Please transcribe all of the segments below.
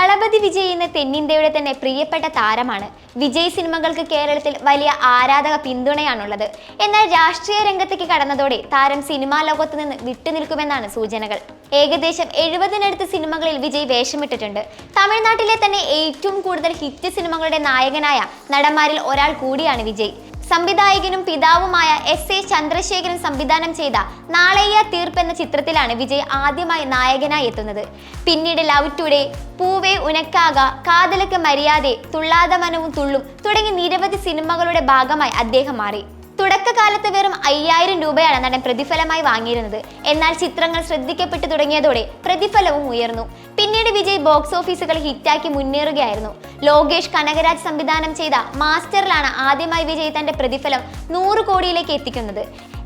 ദളപതി വിജയ് എന്ന തെന്നിന്ത്യയുടെ തന്നെ പ്രിയപ്പെട്ട താരമാണ്. വിജയ് സിനിമകൾക്ക് കേരളത്തിൽ വലിയ ആരാധക പിന്തുണയാണുള്ളത്. എന്നാൽ രാഷ്ട്രീയ രംഗത്തേക്ക് കടന്നതോടെ താരം സിനിമാ ലോകത്ത് നിന്ന് വിട്ടുനിൽക്കുമെന്നാണ് സൂചനകൾ. ഏകദേശം എഴുപതിനടുത്ത് സിനിമകളിൽ വിജയ് വേഷമിട്ടിട്ടുണ്ട്. തമിഴ്നാട്ടിലെ തന്നെ ഏറ്റവും കൂടുതൽ ഹിറ്റ് സിനിമകളുടെ നായകനായ നടന്മാരിൽ ഒരാൾ കൂടിയാണ് വിജയ്. സംവിധായകനും പിതാവുമായ എസ് എ ചന്ദ്രശേഖരൻ സംവിധാനം ചെയ്ത നാളെയ തീർപ്പ് എന്ന ചിത്രത്തിലാണ് വിജയ് ആദ്യമായി നായകനായി എത്തുന്നത്. പിന്നീട് ലവ് ടുഡേ പൂവേ ഉനക്കാക കാതലക്ക് മര്യാദ തുള്ളാത മനവും തുള്ളും തുടങ്ങി നിരവധി സിനിമകളുടെ ഭാഗമായി അദ്ദേഹം മാറി. തുടക്കകാലത്ത് വെറും അയ്യായിരം രൂപയാണ് നടൻ പ്രതിഫലമായി വാങ്ങിയിരുന്നത്. എന്നാൽ ചിത്രങ്ങൾ ശ്രദ്ധിക്കപ്പെട്ടു തുടങ്ങിയതോടെ പ്രതിഫലവും ഉയർന്നു. പിന്നീട് വിജയ് ബോക്സ് ഓഫീസുകൾ ഹിറ്റാക്കി മുന്നേറുകയായിരുന്നു. ലോകേഷ് കനകരാജ് സംവിധാനം ചെയ്ത മാസ്റ്ററിലാണ് ആദ്യമായി വിജയ് തന്റെ പ്രതിഫലം നൂറ് കോടിയിലേക്ക് എത്തിക്കുന്നത്.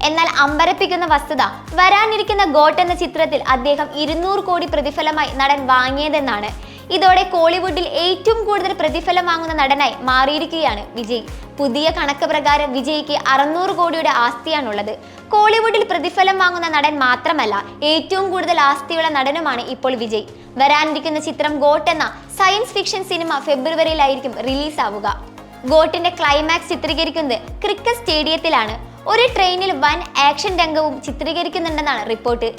എന്നാൽ അമ്പരപ്പിക്കുന്ന വസ്തുത വരാനിരിക്കുന്ന ഗോട്ട് എന്ന ചിത്രത്തിൽ അദ്ദേഹം ഇരുന്നൂറ് കോടി പ്രതിഫലമായി നടൻ വാങ്ങിയതെന്നാണ്. ഇതോടെ കോളിവുഡിൽ ഏറ്റവും കൂടുതൽ പ്രതിഫലം വാങ്ങുന്ന നടനായി മാറിയിരിക്കുകയാണ് വിജയ്. പുതിയ കണക്ക് പ്രകാരം വിജയ്ക്ക് അറുന്നൂറ് കോടിയുടെ ആസ്തിയാണുള്ളത്. കോളിവുഡിൽ പ്രതിഫലം വാങ്ങുന്ന നടൻ മാത്രമല്ല ഏറ്റവും കൂടുതൽ ആസ്തിയുള്ള നടനുമാണ് ഇപ്പോൾ വിജയ്. വരാനിരിക്കുന്ന ചിത്രം ഗോട്ട് എന്ന സയൻസ് ഫിക്ഷൻ സിനിമ ഫെബ്രുവരിയിലായിരിക്കും റിലീസാവുക. ഗോട്ടിന്റെ ക്ലൈമാക്സ് ചിത്രീകരിക്കുന്നത് ക്രിക്കറ്റ് സ്റ്റേഡിയത്തിലാണ്. ഒരു ട്രെയിനിൽ വൻ ആക്ഷൻ രംഗവും ചിത്രീകരിക്കുന്നുണ്ടെന്നാണ് റിപ്പോർട്ട്.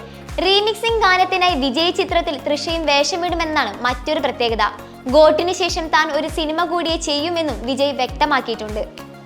റീമിക്സിംഗ് ഗാനത്തിനായി വിജയ് ചിത്രത്തിൽ തൃശയും വേഷമിടുമെന്നാണ് മറ്റൊരു പ്രത്യേകത. ഗോട്ടിന് ശേഷം താൻ ഒരു സിനിമ കൂടിയേ ചെയ്യുമെന്നും വിജയ് വ്യക്തമാക്കിയിട്ടുണ്ട്.